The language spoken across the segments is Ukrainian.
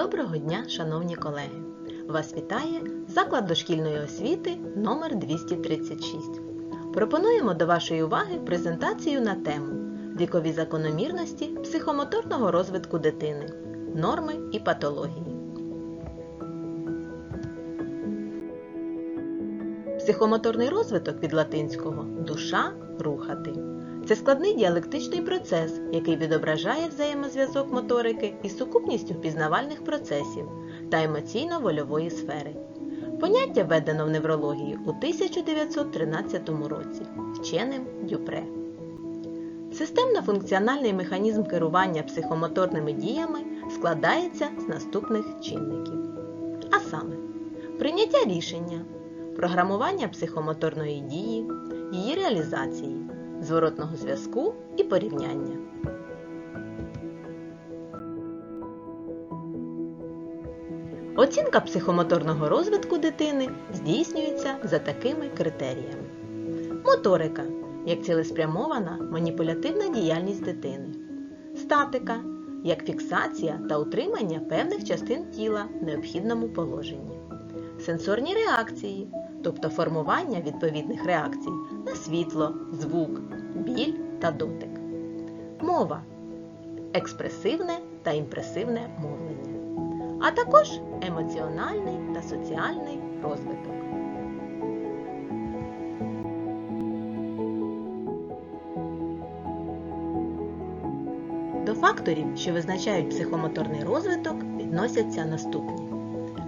Доброго дня, шановні колеги! Вас вітає заклад дошкільної освіти номер 236. Пропонуємо до вашої уваги презентацію на тему Вікові закономірності психомоторного розвитку дитини, норми і патології. Психомоторний розвиток від латинського душа рухати. Це складний діалектичний процес, який відображає взаємозв'язок моторики із сукупністю пізнавальних процесів та емоційно-вольової сфери. Поняття введено в неврології у 1913 році вченим Дюпре. Системно-функціональний механізм керування психомоторними діями складається з наступних чинників. А саме, прийняття рішення, програмування психомоторної дії, її реалізації, зворотного зв'язку і порівняння. Оцінка психомоторного розвитку дитини здійснюється за такими критеріями. Моторика як цілеспрямована маніпулятивна діяльність дитини. Статика як фіксація та утримання певних частин тіла в необхідному положенні. Сенсорні реакції, тобто формування відповідних реакцій на світло, звук, біль та дотик. Мова експресивне та імпресивне мовлення, а також емоціональний та соціальний розвиток. До факторів, що визначають психомоторний розвиток, відносяться наступні: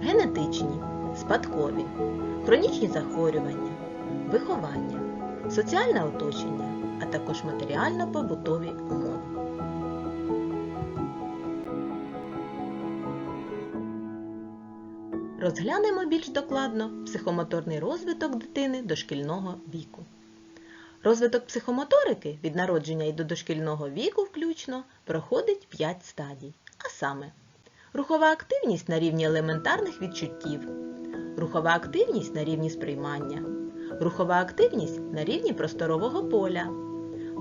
генетичні, спадкові, хронічні захворювання, виховання, соціальне оточення, а також матеріально-побутові умови. Розглянемо більш докладно психомоторний розвиток дитини дошкільного віку. Розвиток психомоторики від народження і до дошкільного віку включно проходить 5 стадій, а саме рухова активність на рівні елементарних відчуттів, рухова активність на рівні сприймання, рухова активність на рівні просторового поля,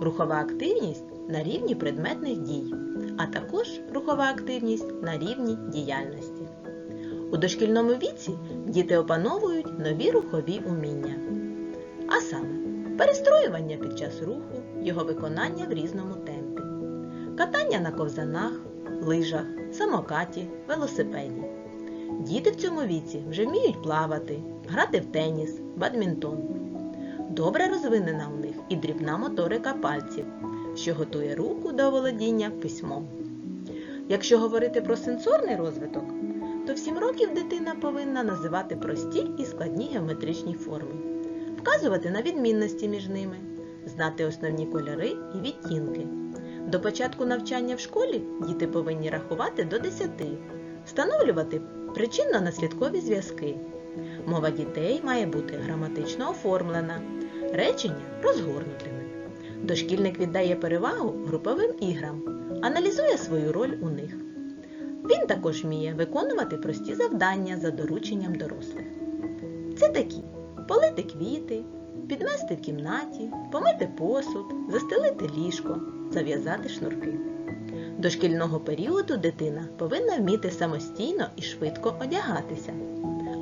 рухова активність на рівні предметних дій, а також рухова активність на рівні діяльності. У дошкільному віці діти опановують нові рухові уміння, а саме перестроювання під час руху, його виконання в різному темпі, катання на ковзанах, лижах, самокаті, велосипеді. Діти в цьому віці вже вміють плавати, грати в теніс, бадмінтон. Добре розвинена у них і дрібна моторика пальців, що готує руку до володіння письмом. Якщо говорити про сенсорний розвиток, то в 7 років дитина повинна називати прості і складні геометричні форми, вказувати на відмінності між ними, знати основні кольори і відтінки. До початку навчання в школі діти повинні рахувати до 10, встановлювати причинно-наслідкові зв'язки. Мова дітей має бути граматично оформлена, речення розгорнутими. Дошкільник віддає перевагу груповим іграм, аналізує свою роль у них. Він також вміє виконувати прості завдання за дорученням дорослих. Це такі полити квіти, підмести в кімнаті, помити посуд, застелити ліжко, зав'язати шнурки. До шкільного періоду дитина повинна вміти самостійно і швидко одягатися,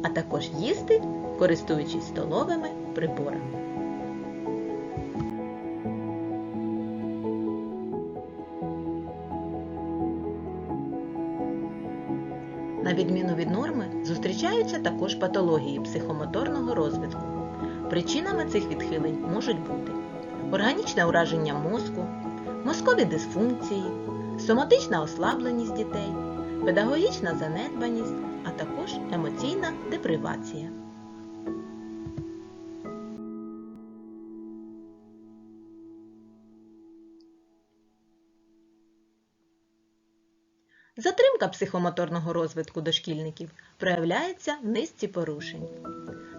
а також їсти, користуючись столовими приборами. На відміну від норми, зустрічаються також патології психомоторного розвитку. Причинами цих відхилень можуть бути органічне ураження мозку, мозкові дисфункції, соматична ослабленість дітей, педагогічна занедбаність, а також емоційна депривація. Затримка психомоторного розвитку дошкільників проявляється в низці порушень.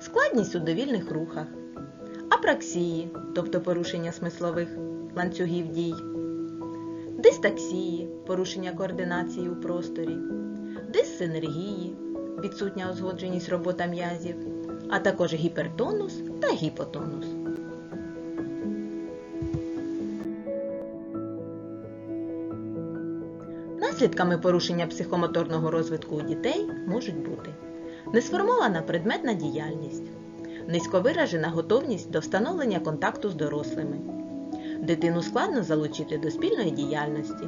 Складність у довільних рухах, апраксії, тобто порушення смислових ланцюгів дій, дистаксії, порушення координації у просторі, диссинергії, відсутня узгодженість робота м'язів, а також гіпертонус та гіпотонус. Наслідками порушення психомоторного розвитку у дітей можуть бути несформована предметна діяльність, низьковиражена готовність до встановлення контакту з дорослими. Дитину складно залучити до спільної діяльності.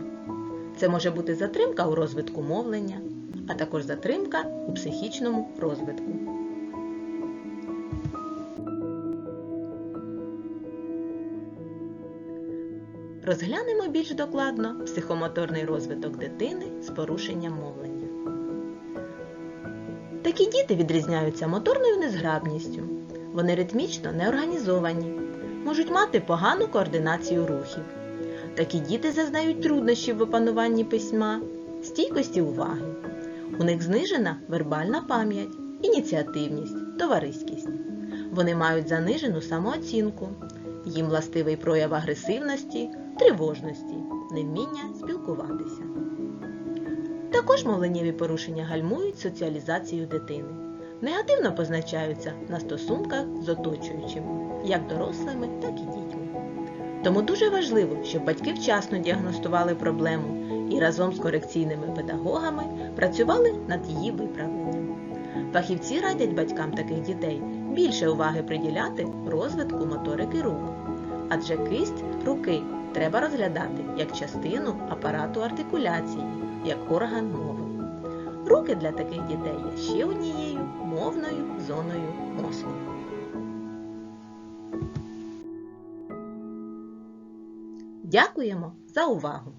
Це може бути затримка у розвитку мовлення, а також затримка у психічному розвитку. Розглянемо більш докладно психомоторний розвиток дитини з порушенням мовлення. Такі діти відрізняються моторною незграбністю. Вони ритмічно неорганізовані, можуть мати погану координацію рухів. Такі діти зазнають труднощів в опануванні письма, стійкості уваги. У них знижена вербальна пам'ять, ініціативність, товариськість. Вони мають занижену самооцінку, їм властивий прояв агресивності, тривожності, невміння спілкуватися. Також мовленнєві порушення гальмують соціалізацію дитини. Негативно позначаються на стосунках з оточуючими, як дорослими, так і дітьми. Тому дуже важливо, щоб батьки вчасно діагностували проблему і разом з корекційними педагогами працювали над її виправленням. Фахівці радять батькам таких дітей більше уваги приділяти розвитку моторики рук, адже кисть руки треба розглядати як частину апарату артикуляції, як орган мови. Руки для таких дітей є ще однією мовною зоною мозку. Дякуємо за увагу!